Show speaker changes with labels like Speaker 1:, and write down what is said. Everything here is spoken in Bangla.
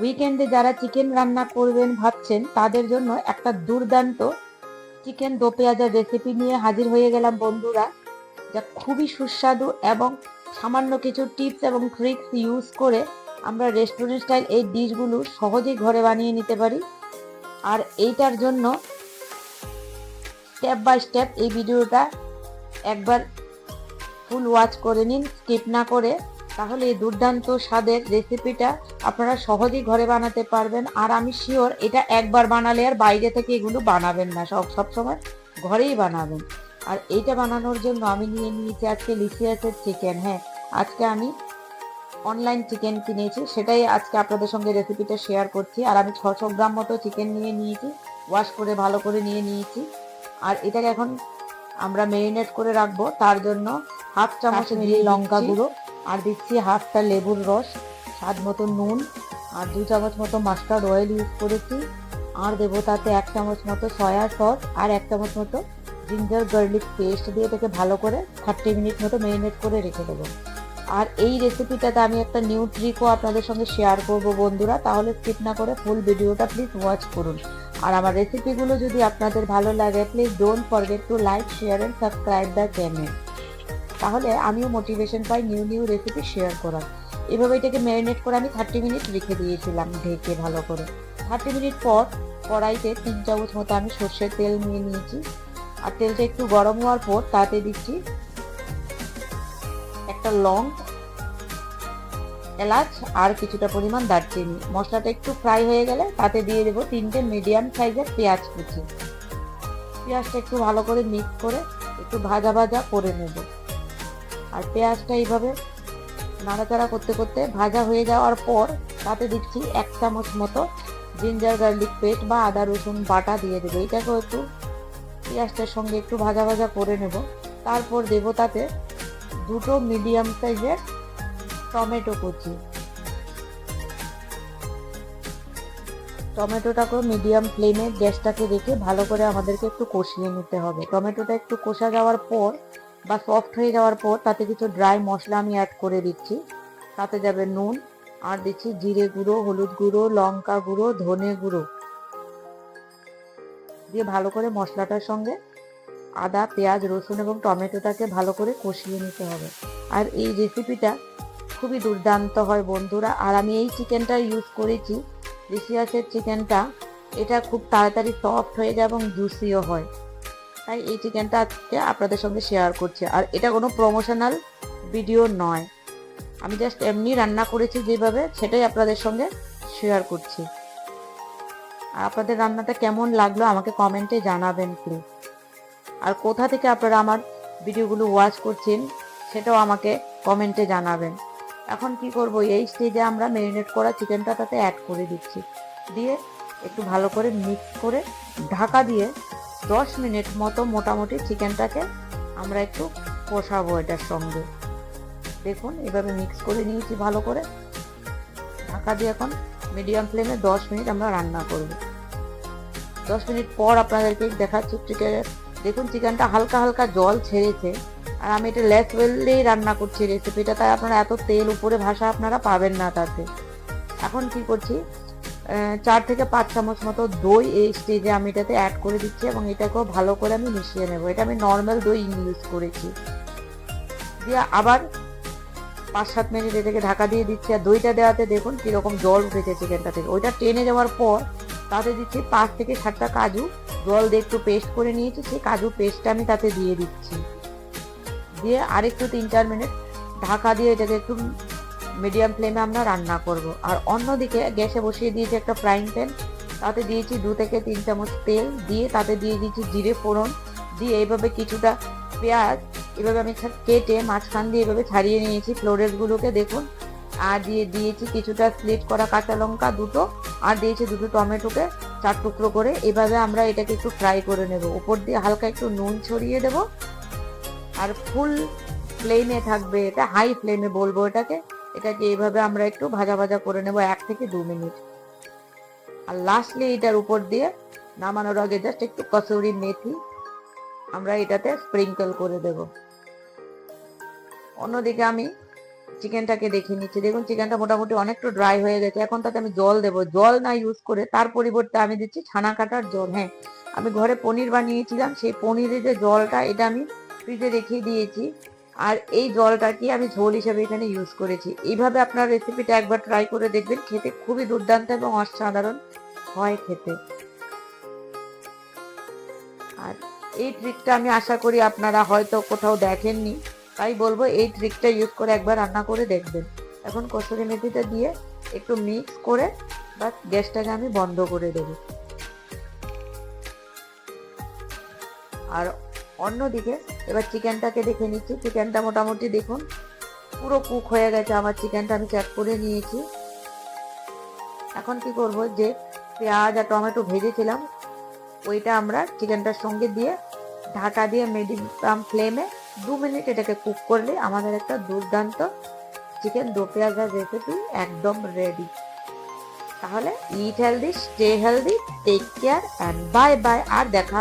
Speaker 1: উইকেন্ডে যারা চিকেন রান্না করবেন ভাবছেন, তাদের জন্য একটা দুর্দান্ত চিকেন দো পেঁয়াজের রেসিপি নিয়ে হাজির হয়ে গেলাম বন্ধুরা, যা খুবই সুস্বাদু এবং সামান্য কিছু টিপস এবং ট্রিক্স ইউজ করে আমরা রেস্টুরেন্ট স্টাইল এই ডিশগুলো সহজেই ঘরে বানিয়ে নিতে পারি। আর এইটার জন্য স্টেপ বাই স্টেপ এই ভিডিওটা একবার ফুল ওয়াচ করে নিন স্কিপ না করে তাহলে এই দুর্দান্ত স্বাদের রেসিপিটা আপনারা সহজেই ঘরে বানাতে পারবেন। আর আমি শিওর এটা একবার বানালে আর বাইরে থেকে এগুলো বানাবেন না। সব সবসময় ঘরেই বানাবেন। আর এইটা বানানোর জন্য আমি নিয়ে নিয়েছি আজকে লিসিয়াসের চিকেন হ্যাঁ। আজকে আমি অনলাইন চিকেন কিনেছি। সেটাই আজকে আপনাদের সঙ্গে রেসিপিটা শেয়ার করছি। আর আমি ছশো গ্রাম মতো চিকেন নিয়ে নিয়েছি। ওয়াশ করে ভালো করে নিয়ে নিয়েছি। আর এটাকে এখন আমরা মেরিনেট করে রাখব। তার জন্য হাফ চামচ দিয়ে লঙ্কা গুঁড়ো আর দিচ্ছি হাফটা লেবুর রস, স্বাদ মতো নুন আর দু চামচ মতো মাস্টার্ড অয়েল ইউজ করেছি। আর দেবো তাতে এক চামচ মতো সয়া সস আর এক চামচ মতো জিঞ্জার গার্লিক পেস্ট দিয়ে এটাকে ভালো করে থার্টি মিনিট মতো মেরিনেট করে রেখে দেবো। আর এই রেসিপিটাতে আমি একটা নিউ ট্রিকও আপনাদের সঙ্গে শেয়ার করব বন্ধুরা, তাহলে স্কিপ না করে ফুল ভিডিওটা প্লিজ ওয়াচ করুন। আর আমার রেসিপিগুলো যদি আপনাদের ভালো লাগে, please don't forget to like, share, and subscribe the channel. তাহলে আমিও মোটিভেশন পাই নিউ নিউ রেসিপি শেয়ার করার। এভাবে এটাকে ম্যারিনেট করে আমি থার্টি মিনিট রেখে দিয়েছিলাম ঢেকে ভালো করে। থার্টি মিনিট পর কড়াইতে তিন চামচ মতো আমি সর্ষের তেল নিয়ে নিয়েছি। আর তেলটা একটু গরম হওয়ার পর তাতে দিচ্ছি একটা লং, এলাচ আর কিছুটা পরিমাণ দারচিনি। মশলাটা একটু ফ্রাই হয়ে গেলে তাতে দিয়ে দেবো তিনটে মিডিয়াম সাইজের পেঁয়াজ কুচি। পেঁয়াজটা একটু ভালো করে মিক্স করে একটু ভাজা ভাজা করে নেব। আর পেঁয়াজটা এইভাবে নাড়াচাড়া করতে করতে ভাজা হয়ে যাওয়ার পর তাতে দিচ্ছি এক চামচ মতো জিঞ্জার গার্লিক পেস্ট বা আদা, রসুন বাটা দিয়ে দেবো। এটাকেও একটু পেঁয়াজটার সঙ্গে একটু ভাজা ভাজা করে নেব। তারপর দেবো তাতে দুটো মিডিয়াম সাইজের টমেটো কুচি। টমেটোটাকে মিডিয়াম ফ্লেমে গ্যাসটাকে রেখে ভালো করে আমাদেরকে একটু কষিয়ে নিতে হবে। টমেটোটা একটু কষা যাওয়ার পর বা সফট হয়ে যাওয়ার পর তাতে কিছু ড্রাই মশলা আমি অ্যাড করে দিচ্ছি। তাতে যাবে নুন, আর দিচ্ছি জিরে গুঁড়ো, হলুদ গুঁড়ো, লঙ্কা গুঁড়ো, ধনে গুঁড়ো। দিয়ে ভালো করে মশলাটার সঙ্গে আদা, পেঁয়াজ, রসুন এবং টমেটোটাকে ভালো করে কষিয়ে নিতে হবে। আর এই রেসিপিটা খুবই দুর্দান্ত হয় বন্ধুরা। আর আমি এই চিকেনটা ইউজ করেছি। রিসিয়াসের চিকেনটা এটা খুব তাড়াতাড়ি সফট হয়ে যায় এবং জুসিও হয়। তাই এই চিকেনটা আজকে আপনাদের সঙ্গে শেয়ার করছি। আর এটা কোনো প্রমোশনাল ভিডিও নয়। আমি জাস্ট এমনি রান্না করেছি যেভাবে, সেটাই আপনাদের সঙ্গে শেয়ার করছি। আর আপনাদের রান্নাটা কেমন লাগল আমাকে কমেন্টে জানাবেন প্লিজ আর কোথা থেকে আপনারা আমার ভিডিওগুলো ওয়াচ করছেন, সেটাও আমাকে কমেন্টে জানাবেন। এখন কি করব, এই স্টেজে আমরা মেরিনেট করা চিকেনটা তাতে অ্যাড করে দিচ্ছি। দিয়ে একটু ভালো করে মিক্স করে ঢাকা দিয়ে দশ মিনিট মতো মোটামুটি চিকেনটাকে আমরা একটু কষাবো এটার সঙ্গে। দেখুন, এভাবে মিক্স করে নিয়েছি ভালো করে। ঢাকা দিয়ে এখন মিডিয়াম ফ্লেমে দশ মিনিট আমরা রান্না করব। দশ মিনিট পর আপনাদেরকে দেখাচ্ছি চিকেনের দেখুন চিকেনটা হালকা হালকা জল ছেড়েছে। আর আমি এটা লেস ওয়েলেই রান্না করছি রেসিপিটা তাই আপনারা এত তেল উপরে ভাসা আপনারা পাবেন না তাতে। এখন কি করছি চার থেকে পাঁচ চামচ মতো দই এই স্টেজে আমি এটাতে অ্যাড করে দিচ্ছি এবং এটাকেও ভালো করে আমি মিশিয়ে নেব। এটা আমি নর্মাল দই ইউজ করেছি। দিয়ে আবার পাঁচ সাত মিনিট এটাকে ঢাকা দিয়ে দিচ্ছি। আর দইটা দেওয়াতে দেখুন কীরকম জল উঠেছে চিকেনটা থেকে। ওইটা টেনে যাওয়ার পর তাতে দিচ্ছি পাঁচ থেকে সাতটা কাজু। জল দিয়ে একটু পেস্ট করে নিয়েছি। সেই কাজু পেস্টটা আমি তাতে দিয়ে দিচ্ছি। দিয়ে আরেকটু তিন চার মিনিট ঢাকা দিয়ে এটাকে একটু মিডিয়াম ফ্লেমে আমরা রান্না করব। আর অন্যদিকে গ্যাসে বসিয়ে দিয়েছি একটা ফ্রাইং প্যান তাতে দিয়েছি দু থেকে তিন চামচ তেল, দিয়ে তাতে দিয়ে দিয়েছি জিরে ফোড়ন, দিয়ে এইভাবে কিছুটা পেঁয়াজ, এভাবে আমি কেটে মাঝখান দিয়ে এভাবে ছাড়িয়ে নিয়েছি ফ্লোরেসগুলোকে দেখুন। আর দিয়ে দিয়েছি কিছুটা স্লিট করা কাঁচা লঙ্কা দুটো, আর দিয়েছি দুটো টমেটোকে চার টুকরো করে। এভাবে আমরা এটাকে একটু ফ্রাই করে নেব। উপর দিয়ে হালকা একটু নুন ছড়িয়ে দেবো। আর ফুল ফ্লেমে থাকবে এটা হাই ফ্লেমে বলব এটাকে। এটাকে এইভাবে আমরা একটু ভাজা ভাজা করে নেব এক থেকে দু মিনিট। আর লাস্টলি এটার উপর দিয়ে নামানোর আগে জাস্ট একটু কসুরি মেথি আমরা এটাতে স্প্রিঙ্কল করে দেব। অন্যদিকে আমি চিকেনটাকে দেখে নিচ্ছি। দেখুন, চিকেনটা মোটামুটি অনেকটা ড্রাই হয়ে গেছে। এখন তাতে আমি জল দেবো। জল না ইউজ করে তার পরিবর্তে আমি দিচ্ছি ছানা কাটার জল। হ্যাঁ আমি ঘরে পনির বানিয়েছিলাম। সেই পনিরের যে জলটা এটা আমি ফ্রিজে রেখে দিয়েছি। আর এই জলটাকে আমি ঝোল হিসেবে এখানে ইউজ করেছি। এইভাবে আপনার রেসিপিটা একবার ট্রাই করে দেখবেন, খেতে খুবই দুর্দান্ত এবং অসাধারণ হয় খেতে। আর এই ট্রিকটা আমি আশা করি আপনারা হয়তো কোথাও দেখেননি, তাই বলব এই ট্রিকটা ইউজ করে একবার রান্না করে দেখবেন। এখন কসুরি মেথিটা দিয়ে একটু মিক্স করে বাস গ্যাসটাকে আমি বন্ধ করে দেবো। আর অন্যদিকে, এবার চিকেনটাকে দেখে নিচ্ছি। চিকেনটা মোটামুটি দেখুন, পুরো কুক হয়ে গেছে। আমার চিকেনটা আমি চেক করে নিয়েছি। এখন কি করব যে, পেঁয়াজ আর টমেটো ভেজেছিলাম, ওইটা আমরা চিকেনটার সঙ্গে দিয়ে ঢাকা দিয়ে মিডিয়াম ফ্লেমে দু মিনিট এটাকে কুক করলে আমাদের একটা দুর্দান্ত চিকেন দো পেঁয়াজের রেসিপি একদম রেডি তাহলে eat healthy stay healthy take care and bye bye আর দেখা